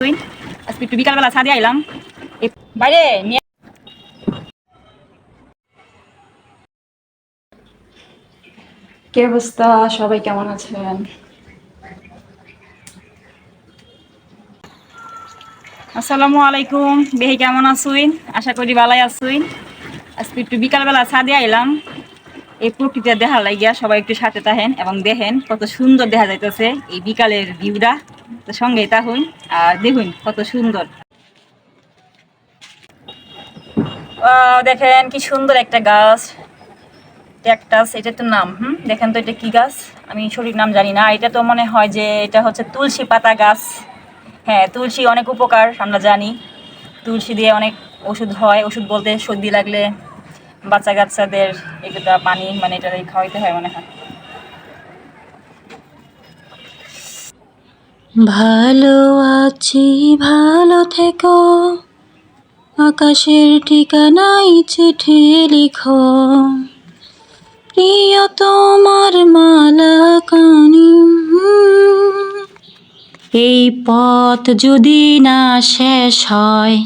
তুই? আজকে একটু বিকালবেলা ছাদে আইলাম। বাইরে নিয়ে কি অবস্থা? সবাই কেমন আছেন? আসসালামু আলাইকুম। বেহি কেমন আছুইন আশা করি ভালাই আছুইন আজকে একটু বিকালবেলা ছাদে আইলাম। এই প্রকৃতিটা দেখা লাগিয়া সবাই একটু সাথে থাকেন এবং দেখেন কত সুন্দর দেখা যাইতেছে এই বিকালের ভিউটা তো সঙ্গে তাহুন আর দেখুন কত সুন্দর। দেখেন কি সুন্দর একটা গাছ। ক্যাকটাস, এটা তো নাম, হুম? দেখেন তো এটা কি গাছ? আমি সঠিক নাম জানি না। এটা তো মনে হয় যে এটা হচ্ছে তুলসী পাতা গাছ। হ্যাঁ তুলসী অনেক উপকার, আমরা জানি। তুলসী দিয়ে অনেক ওষুধ হয়। ওষুধ বলতে সর্দি লাগলে বাচ্চা কাচ্চাদের এগুলো পানি মানে এটা খাওয়াইতে হয় মনে হয়। ভালো আছি, ভালো থেকো। আকাশের ঠিকানাই চিঠি লিখো। প্রিয় তোমার মালাকানি এই পথ যদি না শেষ হয়,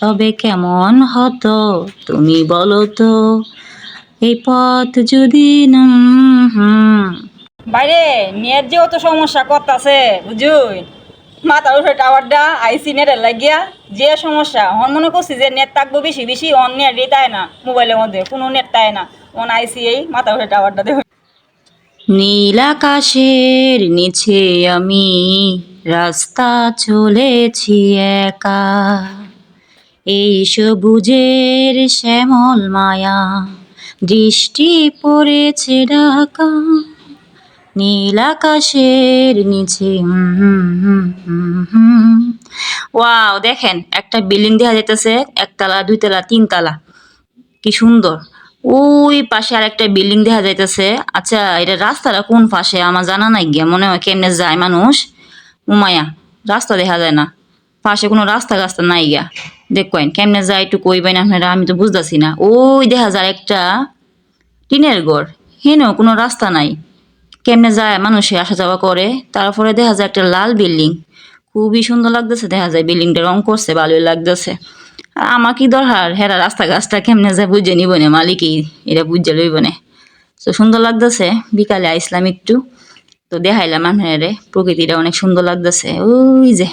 তবে কেমন হতো তুমি বলো তো? এই পথ যদি না বাইরে, নেট যে অত সমস্যা করতেছে, বুঝুই। মাথার উপরে টাওয়ারটা আইসি নেটের লাগিয়া যে সমস্যা হন মনে করছি যে নেট থাকব বেশি বেশি অন নেট তাই না মোবাইলের মধ্যে, কোনো নেট তাই না অন আইসি এই মাথার উপরে টাওয়ারটা দেখো। নীল আকাশের নিচে আমি রাস্তা চলেছি একা। এই সবুজের শ্যামল মায়া, দৃষ্টি পড়েছে ঢাকা। নীল আকাশের নিচে ওয়াও, দেখেন, একটা বিল্ডিং দেখা যাইতেছে, একতলা, দুইতলা, তিনতলা। কি সুন্দর। ওই পাশে আর একটা বিল্ডিং দেখা যাইতেছে। আচ্ছা এটা রাস্তাটা কোন পাশে? আমার জানা নাই গিয়া, মনে হয় কেমনে যায় মানুষ? উমায়া রাস্তা দেখা যায় না। পাশে কোনো রাস্তা গাস্তা নাই গিয়া। দেখবেন কেমনে যায় একটু কইবেন আপনারা, আমি তো বুঝতেছি না। ওই দেখা যায় একটা টিনের ঘর। হেন কোনো রাস্তা নাই। কেমনে যায়, মানুষে আসা যাওয়া করে, তারপরে দেখা যায় একটা লাল বিল্ডিং। খুবই সুন্দর লাগতেছে, দেখা যায় বিল্ডিংটা রং করছে, ভালোই লাগতেছে। আর আমার কি দরকার? হেরা রাস্তা গাছটা কেমনে যায় বুঝে নিব না, মালিকই এটা বুঝে লইব না। তো সুন্দর লাগতেছে, বিকালে আইসলাম একটু। তো দেখাইলাম আপনারে, প্রকৃতিটা অনেক সুন্দর লাগতেছে। ওই যে,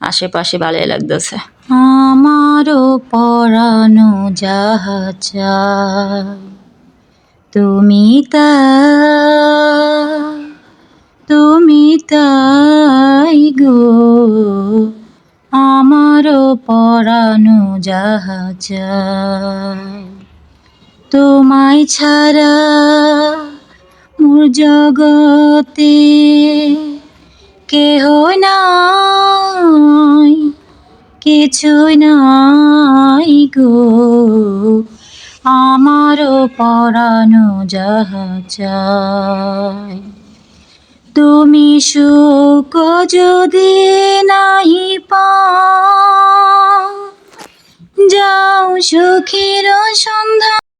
আশেপাশে ভালোই লাগতেছে। আমারও পরানো যাহা তুমি তা, তুমি তাই গো। আমারও পরানো চায় তোমায় ছাড়া মোর জগতে কেহ নাই কিছু নাই গো। আমারও পরানো যাহা তুমি সুখ যদি নাহি পাও যাও সুখের সন্ধান